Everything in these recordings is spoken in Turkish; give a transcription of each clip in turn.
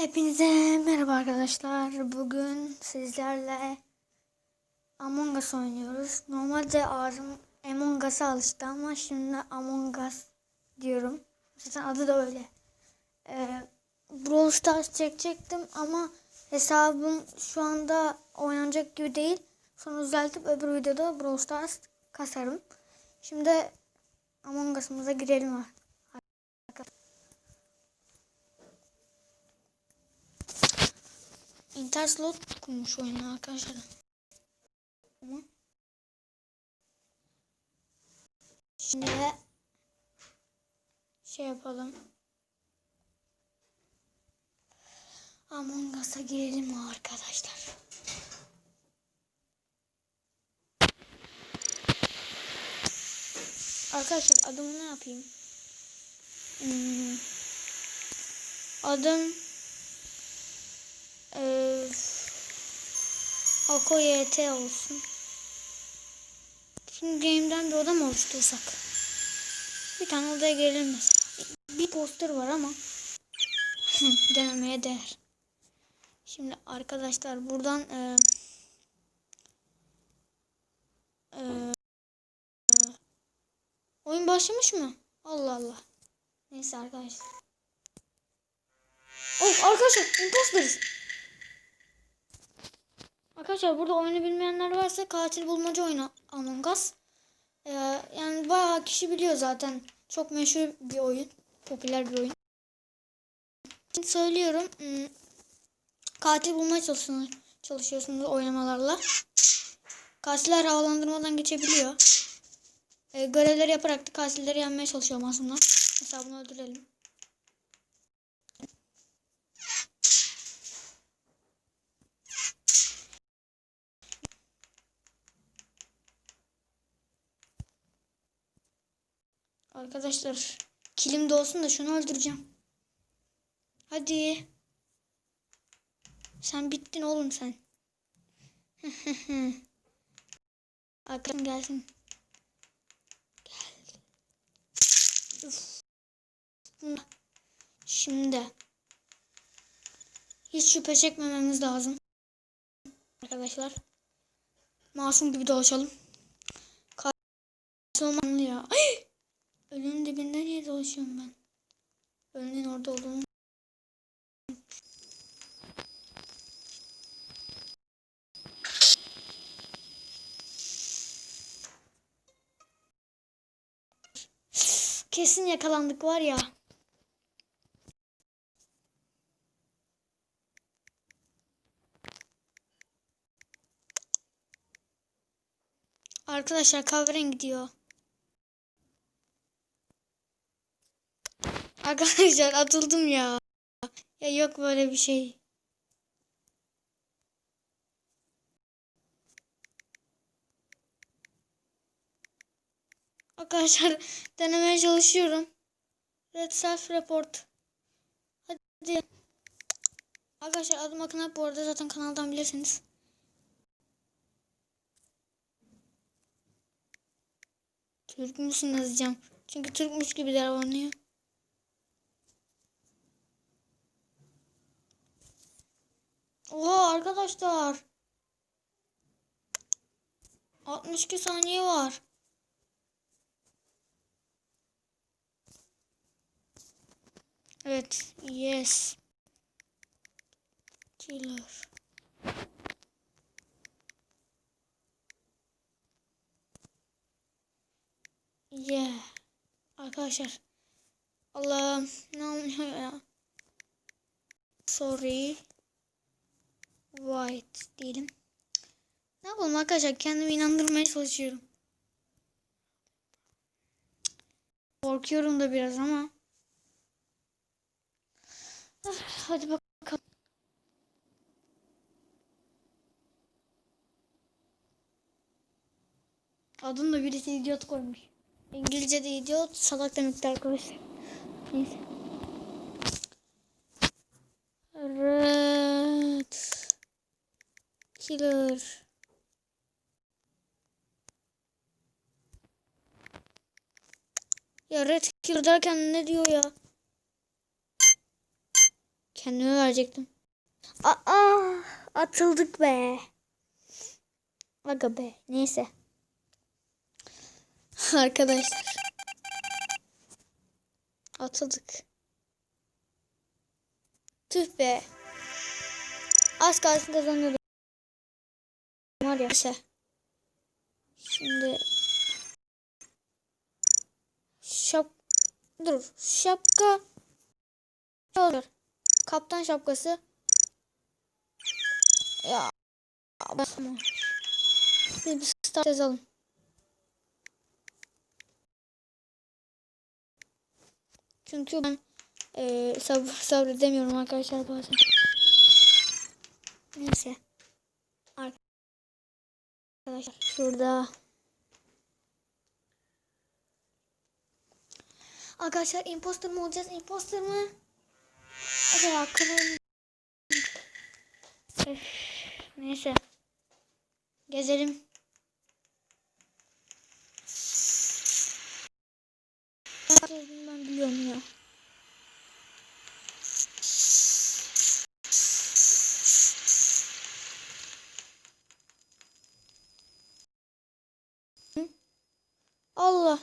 Hepinize merhaba arkadaşlar. Bugün sizlerle Among Us oynuyoruz. Normalde ağzım Among Us'a alıştı ama şimdi Among Us diyorum. Zaten adı da öyle. Ee, Brawl Stars çekecektim ama hesabım şu anda oynanacak gibi değil. Sonra düzeltip öbür videoda Brawl Stars kasarım. Şimdi Among Us'ımıza girelim. Interslot kurmuş oyunu arkadaşlar. Şimdi şey yapalım. Among Us'a girelim arkadaşlar. Arkadaşlar adımı ne yapayım? Hmm. Adım ee, Ako YT olsun. Şimdi game'den bir oda mı oluştursak? Bir tane odaya girelim mesela. Bir poster var ama denemeye değer. Şimdi arkadaşlar buradan e, e, oyun başlamış mı? Allah Allah. Neyse arkadaşlar. Of arkadaşlar imposteriz. Arkadaşlar burada oyunu bilmeyenler varsa katil bulmaca oyunu Among Us. Ee, yani bayağı kişi biliyor zaten. Çok meşhur bir oyun. Popüler bir oyun. Şimdi söylüyorum. hmm, Katil bulmaya çalışıyorsunuz, çalışıyorsunuz oynamalarla. Katiller havalandırmadan geçebiliyor. Ee, görevleri yaparak da katilleri yenmeye çalışıyor aslında. Mesela bunu öldürelim. Arkadaşlar kilim de olsun da şunu öldüreceğim. Hadi. Sen bittin oğlum sen. Arkadaşım gelsin. Gel. Şimdi. Hiç şüphe çekmememiz lazım. Arkadaşlar. Masum gibi dolaşalım. Olmalı ya. Ay! Ölünün dibinde niye dolaşıyorum ben? Ölünün orada olduğunu. Kesin yakalandık var ya. Arkadaşlar kahverengi diyor. Arkadaşlar atıldım ya. Ya yok böyle bir şey. Arkadaşlar denemeye çalışıyorum. Red self report. Hadi. Arkadaşlar adım Akın bu arada zaten kanaldan bilirsiniz. Türk müsün yazacağım. Çünkü Türkmüş gibi davranıyor. Oha arkadaşlar. 62 saniye var. Evet. Yes. Killer. Yeah. Arkadaşlar. Allah'ım ne oluyor ya? Sorry. White diyelim. Ne yapalım arkadaşlar kendimi inandırmaya çalışıyorum. Korkuyorum da biraz ama. Ah, Hadi bakalım. Adını da birisi idiot koymuş. İngilizce'de idiot salak demekti arkadaşlar. Neyse. Red Killer. Ya Red Killer derken ne diyor ya? Kendime verecektim. Aa, atıldık be. Aga be. Neyse. Arkadaşlar. Atıldık. Tüh be. Az kalsın kazanıyordum. Ya. Neyse. Şimdi şap dur şapka olur. Kaptan şapkası. Ya basma. Bir, bir start yazalım. Çünkü ben e, sabır sabredemiyorum arkadaşlar bazen. Neyse arkadaşlar şurada Arkadaşlar imposter mı olacağız? Imposter mı? Hadi bakalım. Öf, Neyse. Gezelim. Ben biliyorum ya. Allah.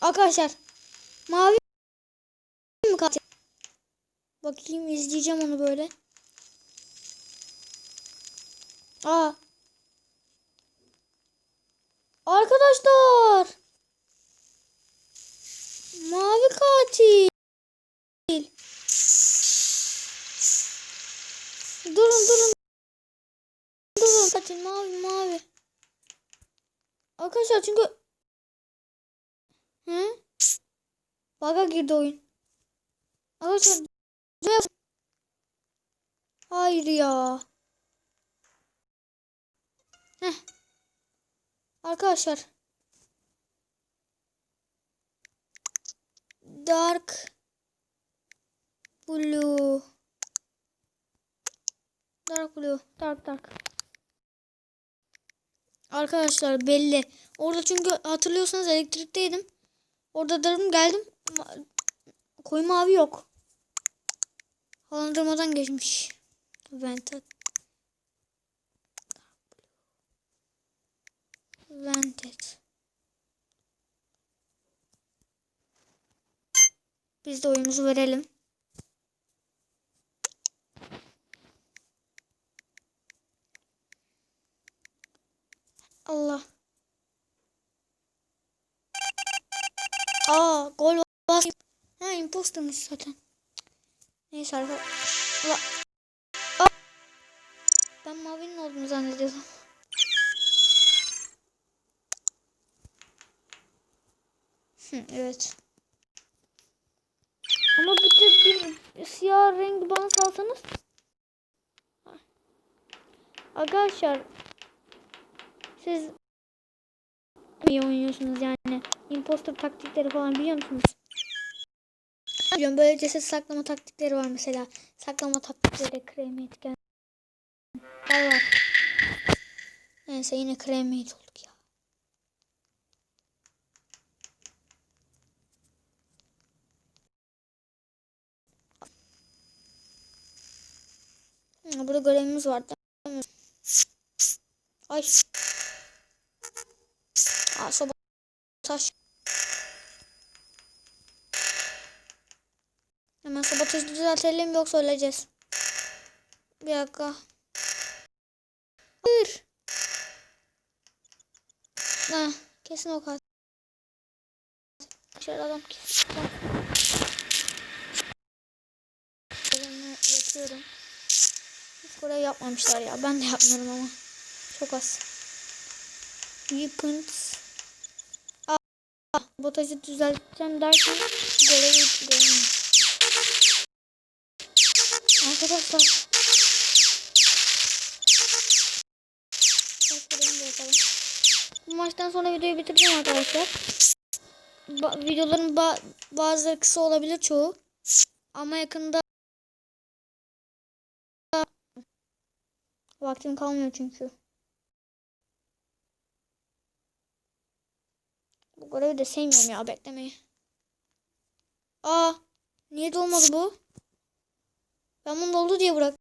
Arkadaşlar mavi mi katil? Bakayım izleyeceğim onu böyle. Aa. Arkadaşlar. Mavi katil. Durun durun. Katil mavi mavi. Arkadaşlar çünkü Hı? Baga girdi oyun. Arkadaşlar Hayır ya. Heh. Arkadaşlar. Dark Blue. Dark Blue. Dark Dark. Arkadaşlar belli. Orada çünkü hatırlıyorsanız elektrikteydim. Orada darım geldim. Koyu mavi yok. Havalandırmadan geçmiş. Vented. Vented. Biz de oyumuzu verelim. Allah. Aa gol bas. Ha impostermış zaten. Neyse arkadaşlar. Ben mavinin olduğunu zannediyordum. Evet. Ama bir de bir siyah rengi bana salsanız. Arkadaşlar siz iyi oynuyorsunuz yani. Imposter taktikleri falan biliyor musunuz? Biliyorum böyle ceset saklama taktikleri var mesela. Saklama taktikleri, kremi etken. var. Neyse yine kremi olduk ya. Burada görevimiz var. Ay. Aa, soba taş. Hemen sabotajı düzeltelim yoksa öleceğiz. Bir dakika. Hayır. Ha, kesin o katil. Şöyle adam kesin. Yapıyorum. Hiç görev yapmamışlar ya. Ben de yapmıyorum ama. Çok az. Weapons. Aa, sabotajı düzelteceğim derken görevi göremiyorum. Arkadaşlar. Bu maçtan sonra videoyu bitireceğim arkadaşlar. Ba videoların ba bazıları kısa olabilir çoğu. Ama yakında vaktim kalmıyor çünkü. Bu görevi de sevmiyorum ya beklemeyi. Aa, niye dolmadı bu? Ben bunu doldu diye bırak.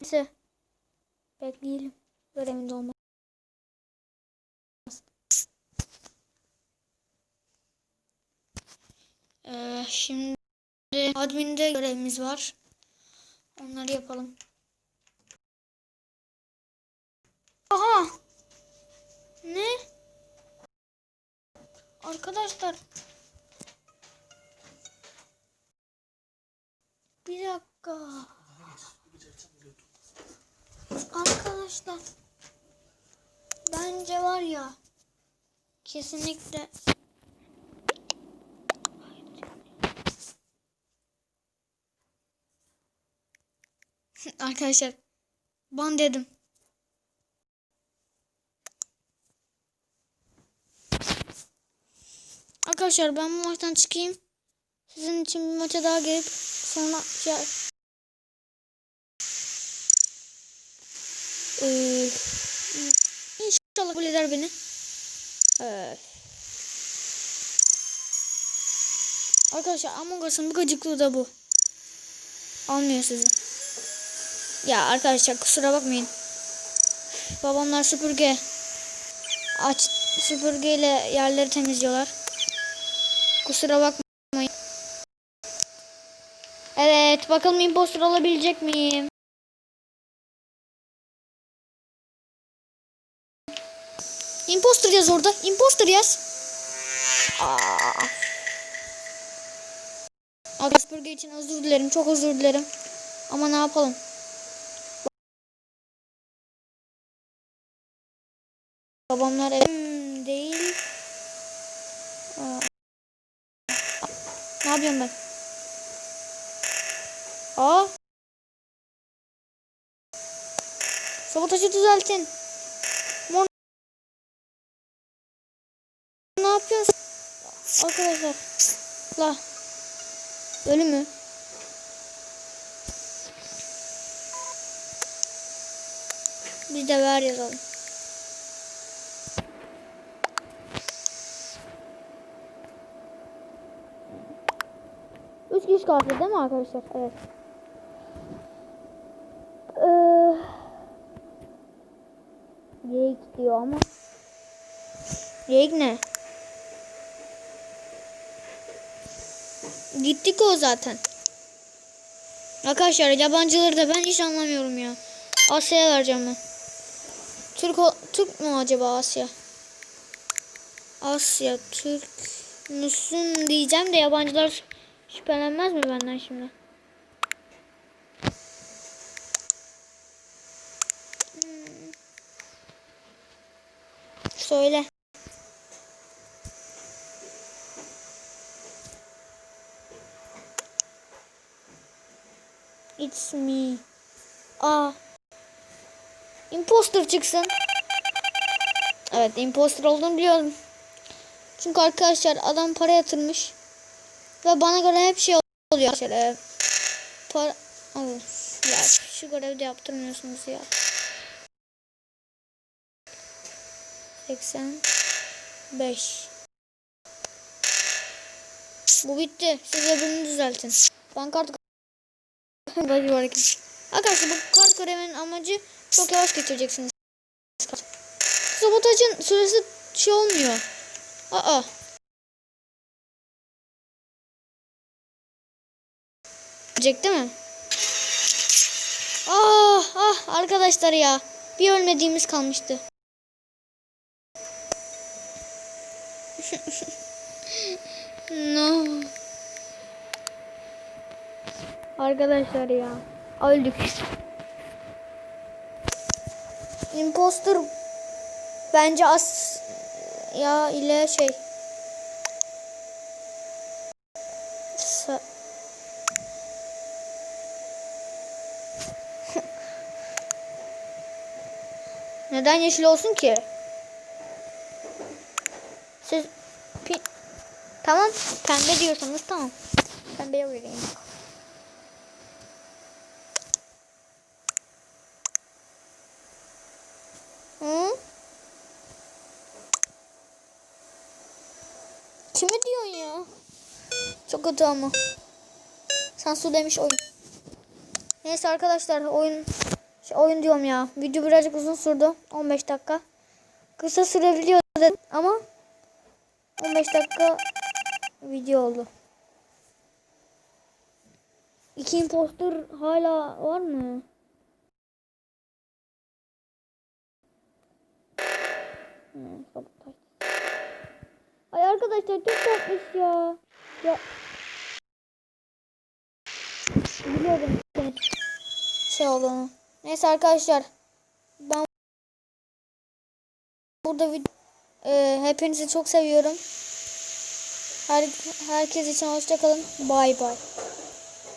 Neyse. Bekleyelim. Görevin dolmaz. Ee, şimdi adminde görevimiz var. Onları yapalım. Aha! Ne? Arkadaşlar. Bir dakika. Arkadaşlar. Bence var ya. Kesinlikle. Arkadaşlar. Ban dedim. Arkadaşlar ben bu maçtan çıkayım. Sizin için bir maça daha gelip sonra şey... Ee, inşallah kabul eder beni. Ee, arkadaşlar Among Us'ın bu gıcıklığı da bu. Almıyor sizi. Ya arkadaşlar kusura bakmayın. Babamlar süpürge. Aç süpürgeyle yerleri temizliyorlar. Kusura bakmayın. Evet bakalım impostor olabilecek miyim? Imposter yaz orada. Imposter yaz. Aa. Süpürge için özür dilerim. Çok özür dilerim. Ama ne yapalım? Babamlar evim değil. Aa. Ne yapıyorum ben? Aa. Sabotajı düzeltin. Mor ne yapıyorsun? Arkadaşlar. La. Ölü mü? Biz de ver yazalım. Kaldı değil mi arkadaşlar? Evet. Ee, diyor ama. Geyik ne? Gittik o zaten. Arkadaşlar yabancıları da ben hiç anlamıyorum ya. Asya'ya vereceğim ben. Türk Türk mü acaba Asya? Asya Türk müsün diyeceğim de yabancılar şüphelenmez mi benden şimdi? Hmm. Söyle. It's me. Aa. Imposter çıksın. Evet imposter olduğunu biliyorum. Çünkü arkadaşlar adam para yatırmış. Ve bana göre hep şey oluyor. Şöyle para... Ya şu görevde yaptırmıyorsunuz ya. 85 Bu bitti. Siz öbürünü düzeltin. Ben kart. Arkadaşlar bu kart görevinin amacı çok yavaş geçireceksiniz. Sabotajın süresi şey olmuyor. Aa. Gelecek değil mi? Ah ah arkadaşlar ya. Bir ölmediğimiz kalmıştı. no. Arkadaşlar ya. Öldük. Imposter bence as ya ile şey Neden yeşil olsun ki? Siz tamam pembe diyorsanız tamam. Pembeye vereyim. Hı? Kimi diyorsun ya? Çok kötü ama. Sansür demiş oyun. Neyse arkadaşlar oyun oyun diyorum ya. Video birazcık uzun sürdü. 15 dakika. Kısa sürebiliyor da- ama 15 dakika video oldu. İki impostor hala var mı? Ay arkadaşlar çok tatlış ya. Ya. Biliyorum senin şey olduğunu. Neyse arkadaşlar. Ben burada video Ee, hepinizi çok seviyorum. Her, herkes için hoşça kalın. Bay bay.